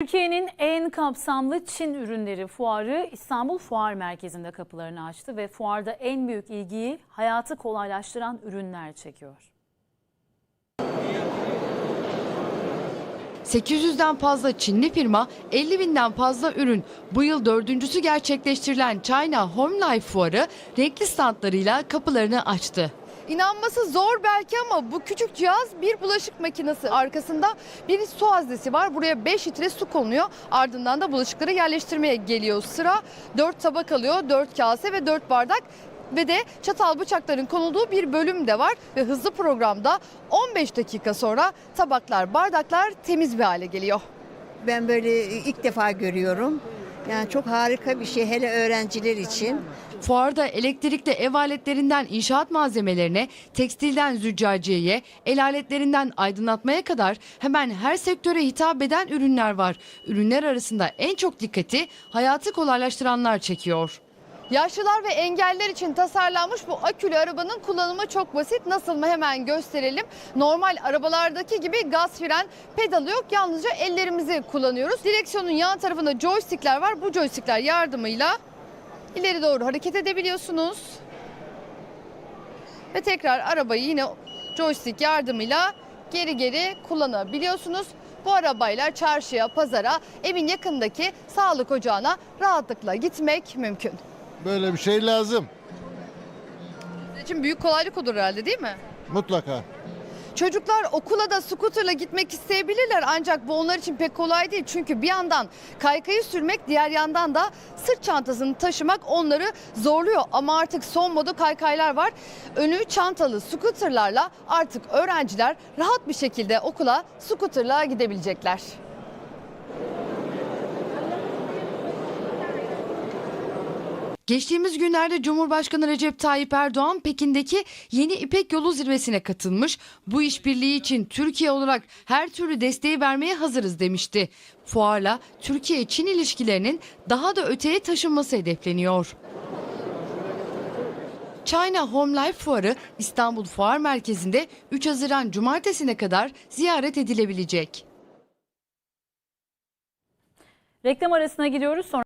Türkiye'nin en kapsamlı Çin ürünleri fuarı İstanbul Fuar Merkezi'nde kapılarını açtı ve fuarda en büyük ilgiyi hayatı kolaylaştıran ürünler çekiyor. 800'den fazla Çinli firma, 50 binden fazla ürün. Bu yıl dördüncüsü gerçekleştirilen China Home Life Fuarı renkli standlarıyla kapılarını açtı. İnanması zor belki ama bu küçük cihaz bir bulaşık makinesi. Arkasında bir su haznesi var. Buraya 5 litre su konuluyor. Ardından da bulaşıkları yerleştirmeye geliyor sıra. 4 tabak alıyor, 4 kase ve 4 bardak ve de çatal bıçakların konulduğu bir bölüm de var ve hızlı programda 15 dakika sonra tabaklar, bardaklar temiz bir hale geliyor. Ben böyle ilk defa görüyorum. Yani çok harika bir şey hele öğrenciler için. Fuarda elektrikli ev aletlerinden inşaat malzemelerine, tekstilden züccaciyeye, el aletlerinden aydınlatmaya kadar hemen her sektöre hitap eden ürünler var. Ürünler arasında en çok dikkati hayatı kolaylaştıranlar çekiyor. Yaşlılar ve engeller için tasarlanmış bu akülü arabanın kullanımı çok basit. Nasıl mı hemen gösterelim. Normal arabalardaki gibi gaz fren pedalı yok. Yalnızca ellerimizi kullanıyoruz. Direksiyonun yan tarafında joystickler var. Bu joystickler yardımıyla ileri doğru hareket edebiliyorsunuz. Ve tekrar arabayı yine joystick yardımıyla geri geri kullanabiliyorsunuz. Bu arabayla çarşıya, pazara, evin yakındaki sağlık ocağına rahatlıkla gitmek mümkün. Böyle bir şey lazım. Sizin için büyük kolaylık olur herhalde değil mi? Mutlaka. Çocuklar okula da skuterla gitmek isteyebilirler ancak bu onlar için pek kolay değil. Çünkü bir yandan kaykayı sürmek diğer yandan da sırt çantasını taşımak onları zorluyor. Ama artık son moda kaykaylar var. Önü çantalı skuterlarla artık öğrenciler rahat bir şekilde okula skuterla gidebilecekler. Geçtiğimiz günlerde Cumhurbaşkanı Recep Tayyip Erdoğan Pekin'deki yeni İpek Yolu zirvesine katılmış. Bu işbirliği için Türkiye olarak her türlü desteği vermeye hazırız demişti. Fuarla Türkiye-Çin ilişkilerinin daha da öteye taşınması hedefleniyor. China Home Life Fuarı İstanbul Fuar Merkezi'nde 3 Haziran Cumartesi'ne kadar ziyaret edilebilecek. Reklam arasına gidiyoruz sonra